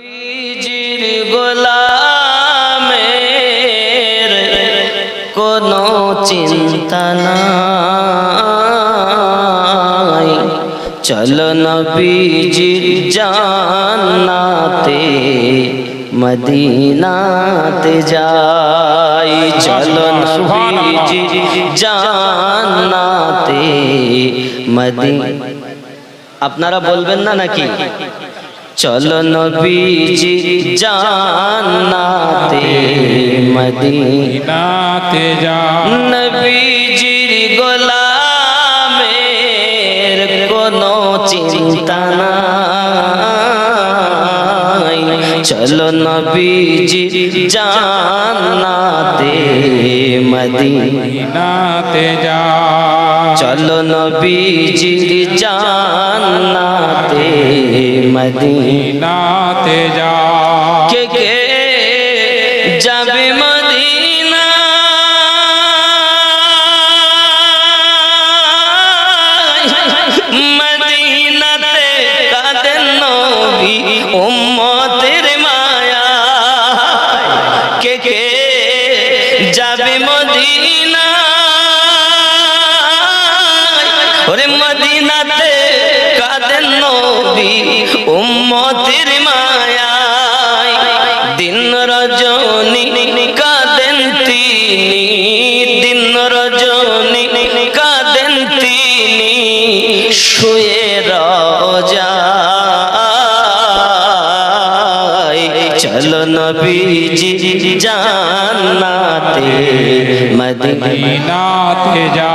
নবীজির গোলামের কোনো চিন্তা নাই। চলো নবীজির জান্নাতে, মদিনাতে যাই। চলো নবীজির জান্নাতে, মদিনা আপনারা বলবেন না নাকি? চলো নবীজি জান্নাতে মদিনা নাতে যা নবীজির গোলামের কোনো চিন্তা নাই। চলো নবীজির জান্নাতে মদিনা নাতে যা চলো নবীজির জান্নাতে মদিনা নাতে যা কে কে যাবে মদিনা? মদিনাতে কাঁদেন নবী? উম্মতের মায়া। কে কে যাবে মদিনা? নবী উম্মতের মায়া দিন রজনী কাঁদেন তিনি দিন রজনী কাঁদেন তিনি শুয়ে চলো নবীজি জান্নাতে মদিনা নাতে যা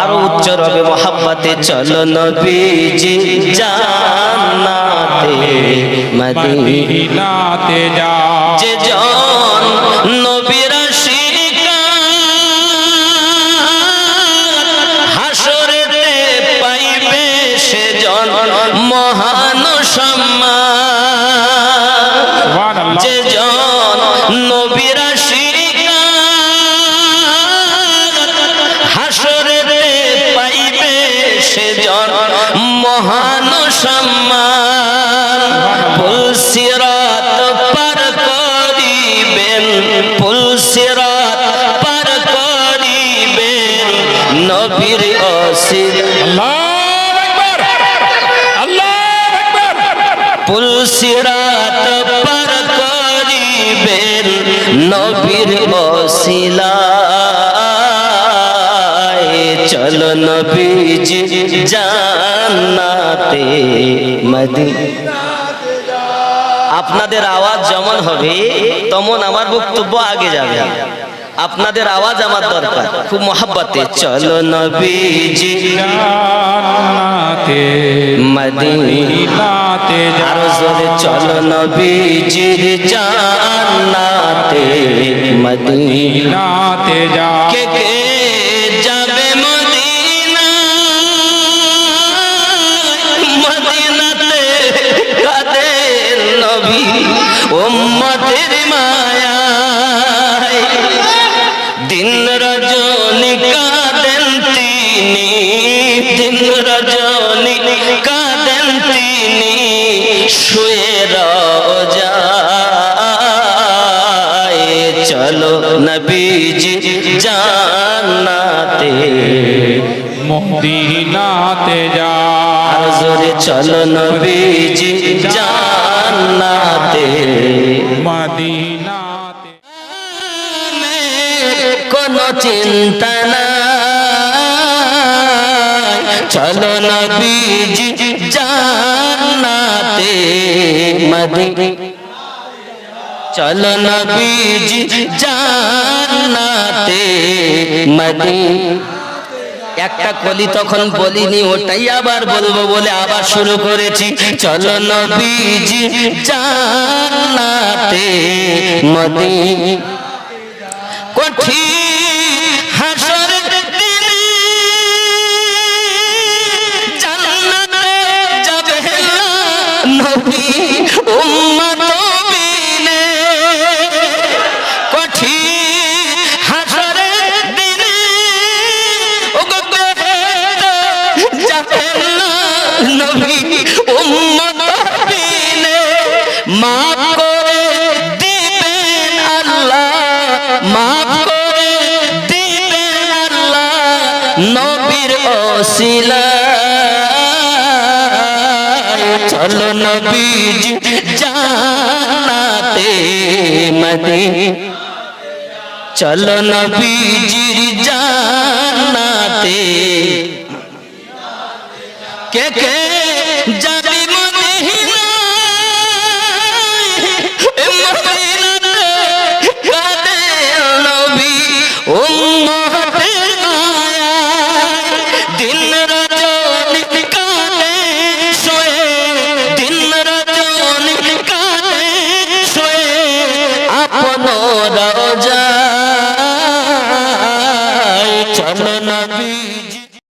আরও উচ্চ রবে মহাব্বাতে চলো নবীজি জান্নাতে। মদিনা নাতে যা। যে জন নবীর হাসরেতে পাইবে সে জন মহান সম্মান। সুবহানাল্লাহ। যে জন নবীর হাসরেতে পাইবে সে জন মহান সম্মান। পার করিবেন নবীর অসির। পুলসিরাত পার করিবেন নবীর অসিলায়। চলো নবীজি জান্নাতে মদিনা আপনাদের আওয়াজ যেমন হবে তেমন আমার বক্তব্য আগে যাবে। আপনাদের আওয়াজ আমার দরকার। খুব মহাব্বতে চলো নবীজি জান্নাতে মদিনা নাতে যা আরও জোরে চলো নবীজির জান্নাতে মদিনা নাতে যা কে কে যাবে মদিনা? মদিনাতে কাদের নবী? উম্মতের মায়া তিনি শুয়ে রাজায় চলো নবীজি জান্নাতে। মদিনাতে যা। জোরে চলো নবীজি জান্নাতে। মদিনাতে। কোনো চিন্তা নাই। চলো নবীজি মদি চলো নবীজি জান্নাতে মদি একটা কলি তখন বলিনি, ওটাই আবার বলব বলে আবার শুরু করেছি। চলো নবীজি মদি কঠিন নবীর ওসিলা চলো নবীজ জানাতে মদিনা। চলো নবীজির জানাতে কে কে রোজা